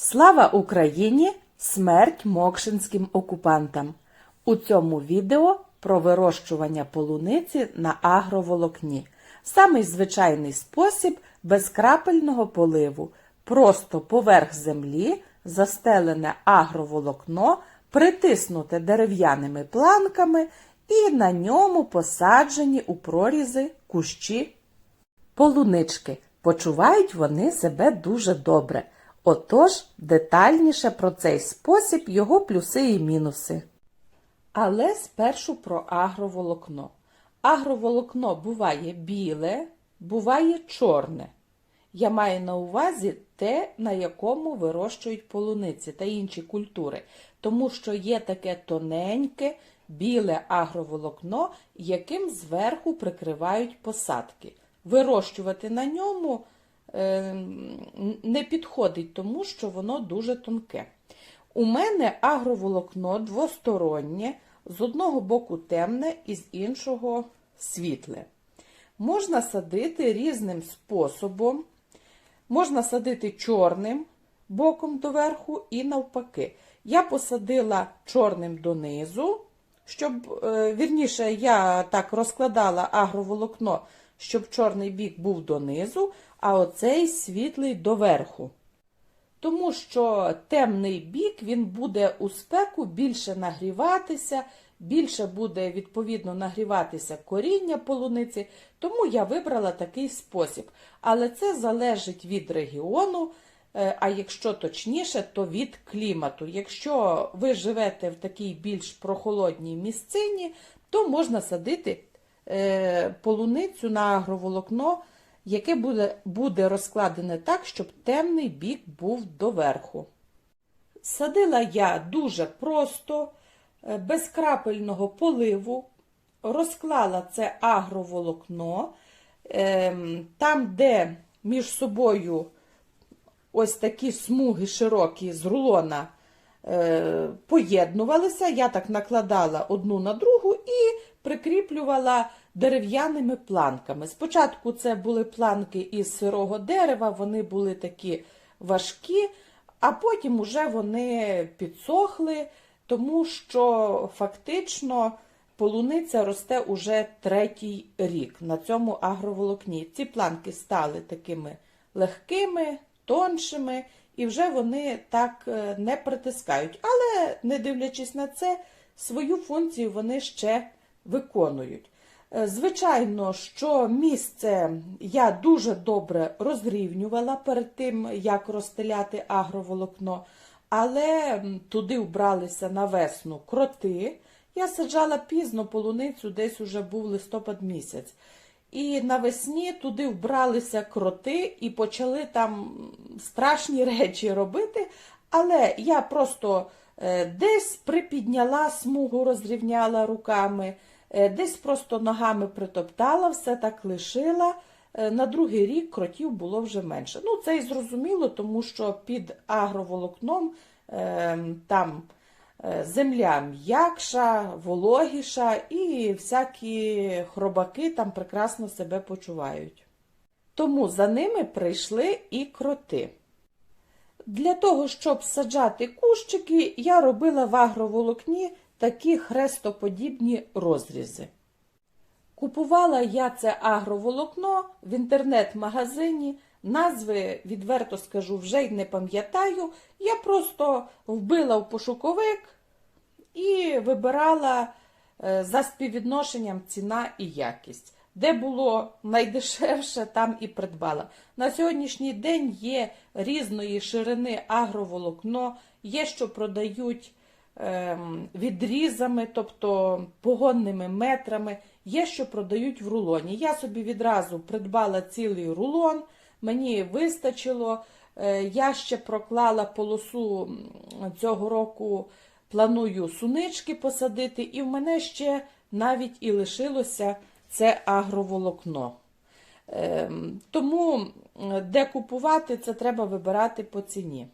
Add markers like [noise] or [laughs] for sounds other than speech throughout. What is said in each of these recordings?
Слава Україні! Смерть мокшинським окупантам! У цьому відео про вирощування полуниці на агроволокні. Самий звичайний спосіб безкрапельного поливу. Просто поверх землі застелене агроволокно, притиснуте дерев'яними планками і на ньому посаджені у прорізи кущі Полунички. Почувають вони себе дуже добре. Отож, детальніше про цей спосіб, його плюси і мінуси. Але спершу про агроволокно. Агроволокно буває біле, буває чорне. Я маю на увазі те, на якому вирощують полуниці та інші культури, тому що є таке тоненьке, біле агроволокно, яким зверху прикривають посадки. Вирощувати на ньому не підходить, тому що воно дуже тонке. У мене агроволокно двостороннє, з одного боку темне і з іншого світле. Можна садити різним способом. Можна садити чорним боком доверху і навпаки. Я посадила чорним донизу, щоб, е, вірніше, я так розкладала агроволокно, щоб чорний бік був донизу, а оцей світлий доверху. Тому що темний бік він буде у спеку більше нагріватися, більше буде відповідно нагріватися коріння полуниці, тому я вибрала такий спосіб. Але це залежить від регіону, е, а якщо точніше, то від клімату. Якщо ви живете в такій більш прохолодній місцині, то можна садити полуницю на агроволокно яке буде, буде розкладене так, щоб темний бік був доверху. Садила я дуже просто, е, без крапельного поливу, розклала це агроволокно, ем, там, де між собою ось такі смуги широкі з рулона е, поєднувалися, я так накладала одну на другу і прикріплювала дерев'яними планками. Спочатку це були планки із сирого дерева, вони були такі важкі, а потім уже вони підсохли, тому що фактично полуниця росте уже третій рік на цьому агроволокні. Ці планки стали такими легкими, тоншими, і вже вони так е, не притискають. Але, не дивлячись на це, свою функцію вони ще виконують. Е, Звичайно, що місце я дуже добре розрівнювала перед тим, як розстеляти агроволокно, але туди вбралися на весну кроти. Я саджала пізно полуницю, десь уже був листопад місяць. І навесні туди вбралися кроти і почали там страшні [laughs] речі робити. Але я просто е, десь припідняла смугу, розрівняла руками. Е, Десь просто ногами притоптала, все так лишила. Е, На другий рік кротів було вже менше. Ну, це і зрозуміло, тому що під агроволокном е, там земля м'якша, вологіша і всякі хробаки там прекрасно себе почувають. Тому за ними прийшли і кроти. Для того, щоб саджати кущики, я робила в агроволокні такі хрестоподібні розрізи. Купувала я це агроволокно в інтернет-магазині. Назви, відверто скажу, вже й не пам'ятаю. Я просто вбила в пошуковик і вибирала е, за співвідношенням ціна і якість. Де було найдешевше, там і придбала. На сьогоднішній день є різної ширини агроволокно, є, що продають відрізами, тобто погонними метрами, є, що продають в рулоні. Я собі відразу придбала цілий рулон, мені вистачило. Е, Я ще проклала полосу цього року, планую сунички посадити, і в мене ще навіть і лишилося це агроволокно. Ем, Тому де купувати, це треба вибирати по ціні.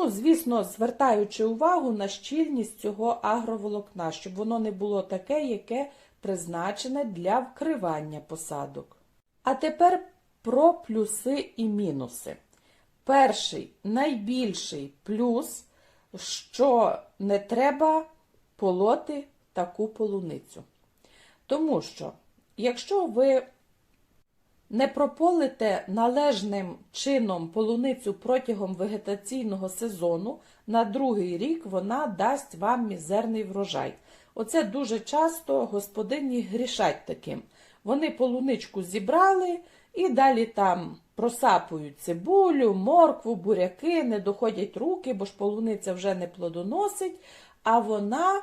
Ну, звісно, звертаючи увагу на щільність цього агроволокна, щоб воно не було таке, яке призначене для вкривання посадок. А тепер про плюси і мінуси. Перший найбільший плюс, що не треба полоти таку полуницю. Тому що, якщо ви не прополите належним чином полуницю протягом вегетаційного сезону, на другий рік вона дасть вам мізерний врожай. Оце дуже часто господині грішать таким. Вони полуничку зібрали і далі там просапують цибулю, моркву, буряки, не доходять руки, бо ж полуниця вже не плодоносить, а вона.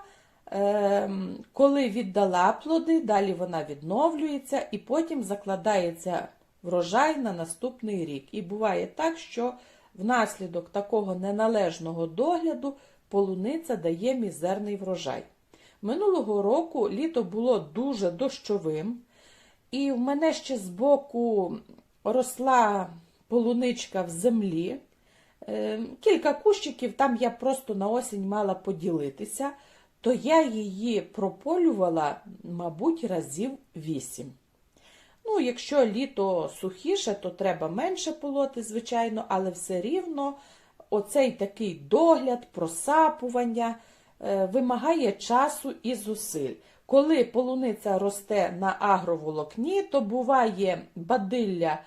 Ем, коли віддала плоди, далі вона відновлюється і потім закладається врожай на наступний рік. І буває так, що внаслідок такого неналежного догляду полуниця дає мізерний врожай. Минулого року літо було дуже дощовим, і в мене ще збоку росла полуничка в землі. Ем, Кілька кущиків там я просто на осінь мала поділитися то я її прополювала, мабуть, разів вісім. Ну, якщо літо сухіше, то треба менше полоти, звичайно, але все рівно оцей такий догляд, просапування е, вимагає часу і зусиль. Коли полуниця росте на агроволокні, то буває бадилля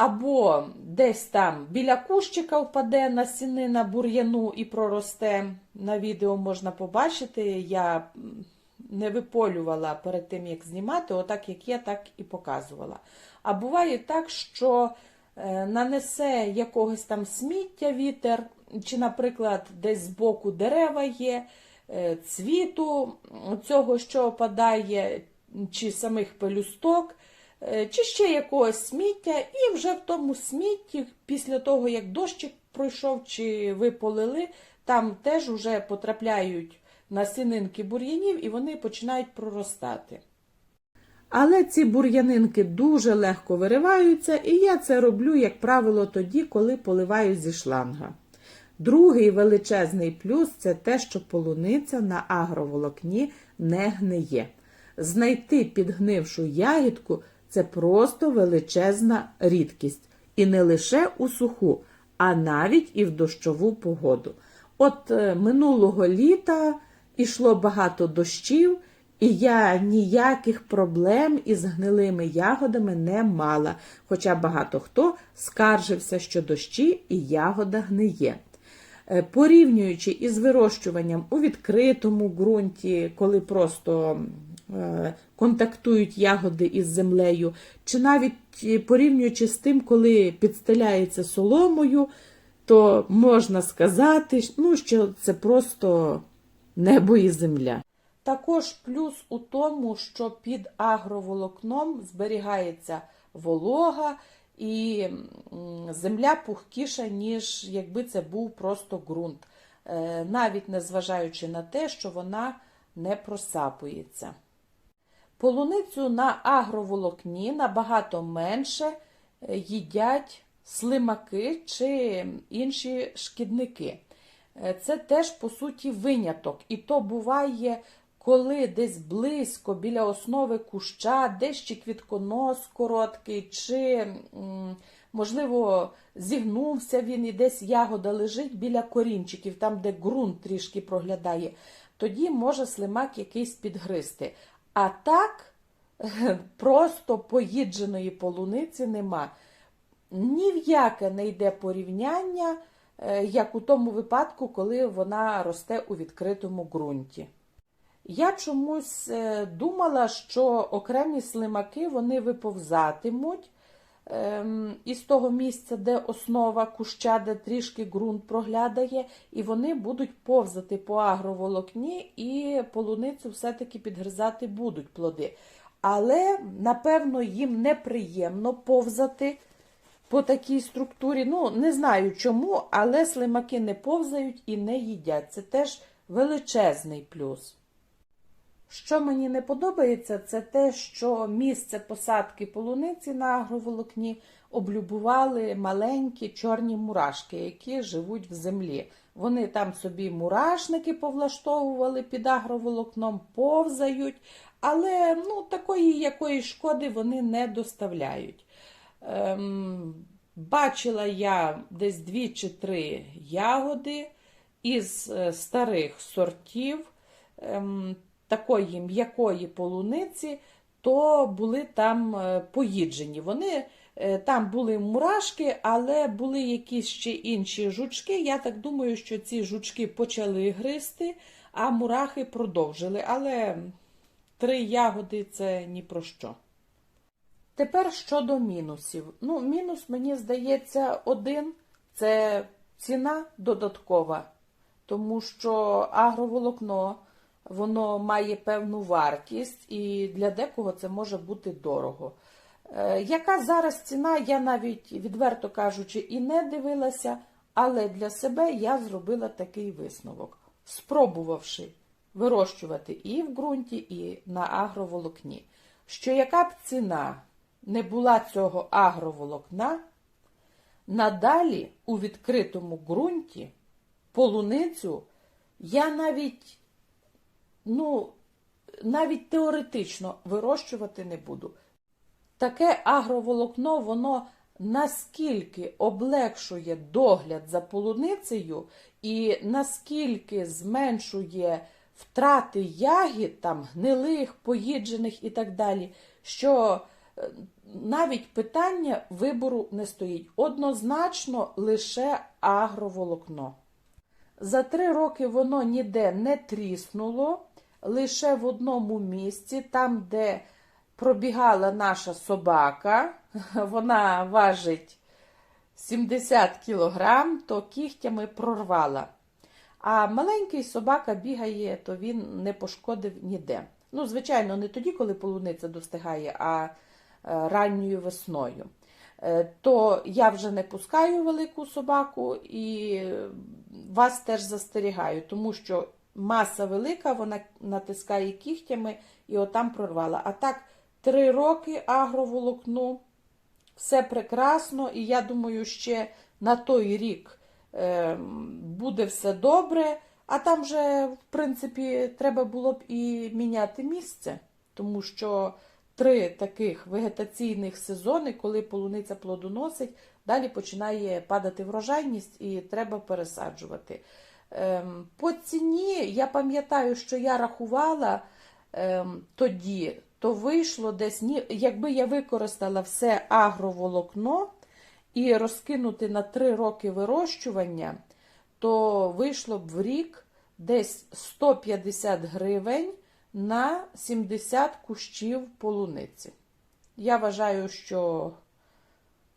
або десь там біля кущика впаде насінина бур'яну і проросте. На відео можна побачити. Я не виполювала перед тим, як знімати, отак як є, так і показувала. А буває так, що е, нанесе якогось там сміття вітер, чи, наприклад, десь збоку дерева є, е, цвіту цього, що опадає, чи самих пелюсток. Е, чи ще якогось сміття, і вже в тому смітті, після того, як дощик пройшов, чи ви полили, там теж вже потрапляють насінинки бур'янів і вони починають проростати. Але ці бур'янинки дуже легко вириваються, і я це роблю, як правило, тоді, коли поливаю зі шланга. Другий величезний плюс це те, що полуниця на агроволокні не гниє. Знайти підгнившу ягідку це просто величезна рідкість. І не лише у суху, а навіть і в дощову погоду. От е, минулого літа йшло багато дощів, і я ніяких проблем із гнилими ягодами не мала, хоча багато хто скаржився, що дощі і ягода гниє. Е, Порівнюючи із вирощуванням у відкритому ґрунті, коли просто контактують ягоди із землею, чи навіть е, порівнюючи з тим, коли підстеляється соломою, то можна сказати, ну, що це просто небо і земля. Також плюс у тому, що під агроволокном зберігається волога і земля пухкіша, ніж якби це був просто ґрунт, е, навіть незважаючи на те, що вона не просапується. Полуницю на агроволокні набагато менше е, їдять слимаки чи інші шкідники. Е, це теж, по суті, виняток. І то буває, коли десь близько біля основи куща, десь чи квітконос короткий, чи, можливо, зігнувся він і десь ягода лежить біля корінчиків, там, де ґрунт трішки проглядає, тоді може слимак якийсь підгризти. А так, [laughs] просто поїдженої полуниці нема. Ні в яке не йде порівняння, е, як у тому випадку, коли вона росте у відкритому ґрунті. Я чомусь е, думала, що окремі слимаки вони виповзатимуть із того місця, де основа куща, де трішки ґрунт проглядає, і вони будуть повзати по агроволокні, і полуницю все-таки підгризати будуть плоди. Але, напевно, їм неприємно повзати по такій структурі. Ну, не знаю чому, але слимаки не повзають і не їдять. Це теж величезний плюс. Що мені не подобається, це те, що місце посадки полуниці на агроволокні облюбували маленькі чорні мурашки, які живуть в землі. Вони там собі мурашники повлаштовували під агроволокном, повзають, але ну, такої якої шкоди вони не доставляють. Ем, Бачила я десь дві чи три ягоди із е, старих сортів ем, такої м'якої полуниці, то були там е, поїджені. Вони е, там були мурашки, але були якісь ще інші жучки. Я так думаю, що ці жучки почали гризти, а мурахи продовжили. Але три ягоди це ні про що. Тепер щодо мінусів. Ну, мінус, мені здається, один це ціна додаткова, тому що агроволокно воно має певну вартість, і для декого це може бути дорого. Е, Яка зараз ціна, я навіть, відверто кажучи, і не дивилася, але для себе я зробила такий висновок, спробувавши вирощувати і в ґрунті, і на агроволокні, що яка б ціна не була цього агроволокна, надалі у відкритому ґрунті полуницю я навіть, ну, навіть теоретично вирощувати не буду. Таке агроволокно, воно наскільки облегшує догляд за полуницею і наскільки зменшує втрати ягід, там, гнилих, поїджених і так далі, що е, навіть питання вибору не стоїть. Однозначно лише агроволокно. За три роки воно ніде не тріснуло, лише в одному місці, там, де пробігала наша собака, [laughs] вона важить 70 кілограм, то кігтями прорвала. А маленький собака бігає, то він не пошкодив ніде. Ну, звичайно, не тоді, коли полуниця достигає, а е, ранньою весною. Е, То я вже не пускаю велику собаку і вас теж застерігаю, тому що маса велика, вона натискає кігтями і отам прорвала. А так, три роки агроволокну, все прекрасно, і я думаю, ще на той рік е, буде все добре. А там вже, в принципі, треба було б і міняти місце, тому що три таких вегетаційних сезони, коли полуниця плодоносить, далі починає падати врожайність і треба пересаджувати. Ем, По ціні я пам'ятаю, що я рахувала ем, тоді, то вийшло десь, якби я використала все агроволокно і розкинути на 3 роки вирощування, то вийшло б в рік десь 150 гривень на 70 кущів полуниці. Я вважаю, що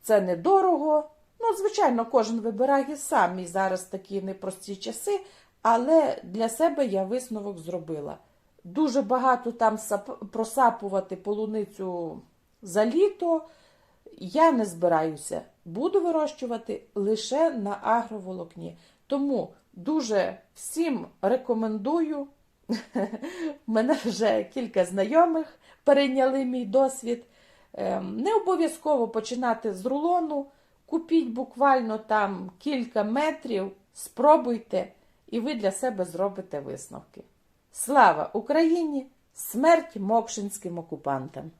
це недорого. Ну, звичайно, кожен вибирає сам і зараз такі непрості часи, але для себе я висновок зробила. Дуже багато там сап- просапувати полуницю за літо. Я не збираюся. Буду вирощувати лише на агроволокні. Тому дуже всім рекомендую. [laughs] Мене вже кілька знайомих перейняли мій досвід. Ем, Не обов'язково починати з рулону. Купіть буквально там кілька метрів, спробуйте, і ви для себе зробите висновки. Слава Україні! Смерть мокшинським окупантам!